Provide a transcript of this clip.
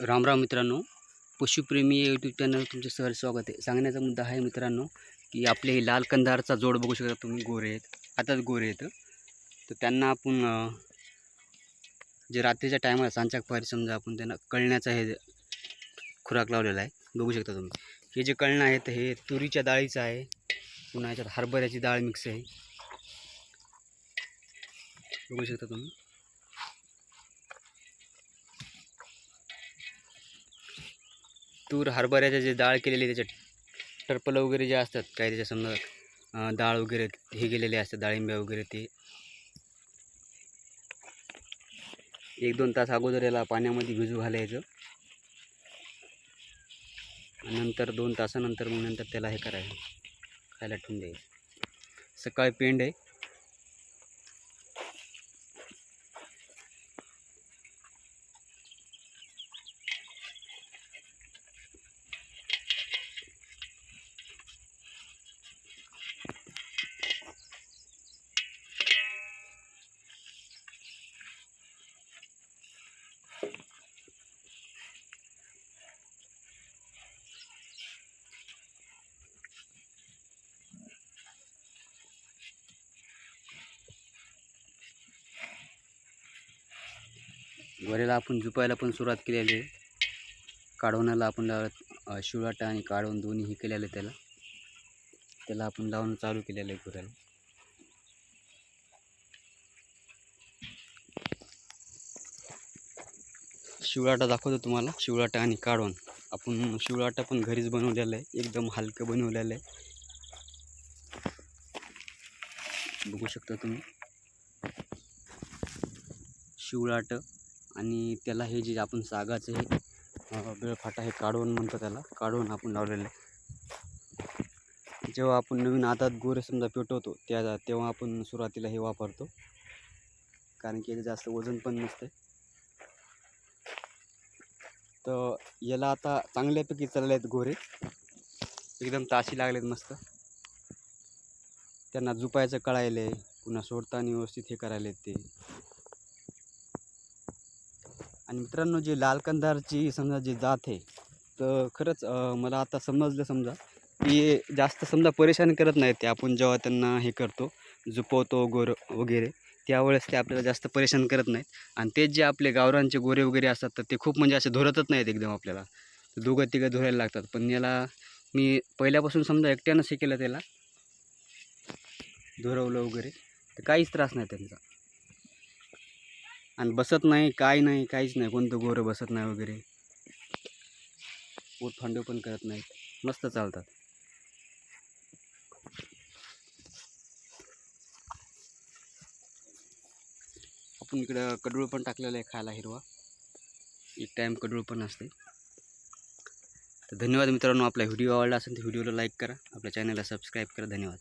रामराम मित्रांनो पशुप्रेमी YouTube channel तुमचं सहज स्वागत आहे. सांगण्याचा मुद्दा आहे मित्रांनो की आपले हे लाल कंदारचा जोड बघू शकता तुम्ही गोरे आहेत. आताच गोरे आहेत. तर त्यांना आपण जे रात्रीच्या टायमाला सांचाक पारी समजा आपण त्यांना कळण्याचा हे खुराक लावलेला आहे बघू शकता तुम्ही. हे जे कळणं आहे तर हे तुरीच्या डाळीचं आहे. पुन्हा याच्यात हरभऱ्याची डाळ मिक्स आहे. बघू शकता तुम्ही. तूर हरभऱ्याच्या जे डाळ केलेली त्याच्या टर्पल वगैरे जे असतात काही त्याच्या समजा डाळ वगैरे हे गेलेले असतात डाळिंब्या वगैरे ते. एक दोन तास अगोदर याला पाण्यामध्ये भिजू घालायचं. नंतर दोन तासानंतर मग नंतर त्याला हे करायचं खायला ठेवून द्यायचं. सकाळी पेंड आहे. वरेला आपण झुपायला पण सुरुवात केलेली आहे. काढवण्याला आपण लावत अं, आणि काढवून दोन्हीही केलेलं आहे त्याला. त्याला आपण लावून चालू केलेलं आहे गुराला शिवराटा दाखवतो तुम्हाला. शिवराटा आणि काढवण. आपण शिवराटा पण घरीच बनवलेला आहे. एकदम हलकं बनवलेलं आहे. बघू शकता तुम्ही. शिवराट आणि त्याला हे जे आपण सागाचं हे बेळफाटा हे काढवण म्हणतो त्याला काढून आपण लावलेलं आहे. जेव्हा आपण नवीन आतात गोरे समजा पेटवतो त्या तेव्हा आपण सुरुवातीला हे वापरतो. कारण की जास्त वजन पण नसते. तर याला आता चांगल्यापैकी चालले आहेत गोरे. एकदम ताशी लागलेत मस्त. त्यांना झुपायचं कळायलं आहे पुन्हा सोडताना व्यवस्थित हे करायला ते. आणि मित्रांनो जे लाल कंदारची समजा जी जात आहे तर खरंच मला आता समजलं समजा की जास्त समजा परेशान करत नाहीत ते आपण जेव्हा त्यांना हे करतो झुपवतो गोर वगैरे त्यावेळेस ते आपल्याला जास्त परेशान करत नाहीत. आणि तेच जे आपले गावरांचे गोरे वगैरे असतात तर ते खूप म्हणजे असे धुरतच नाहीत एकदम आपल्याला. दोघं तिघं धुरायला लागतात. पण याला मी पहिल्यापासून समजा एकट्यानं शिकेलं त्याला धुरवलं वगैरे तर काहीच त्रास नाही त्यांचा. आणि बसत नाही काय नाही काहीच नाही कोणतं गोरं बसत नाही वगैरे. पोट थंड पण करत नाहीत. मस्त चालतात. आपण इकडं कडूळ पण टाकलेलं आहे खायला हिरवा. एक टाईम कडूळ पण असते. तर धन्यवाद मित्रांनो आपला व्हिडिओ आवडला असेल तर व्हिडिओला लाईक करा. आपल्या चॅनलला सबस्क्राईब करा. धन्यवाद.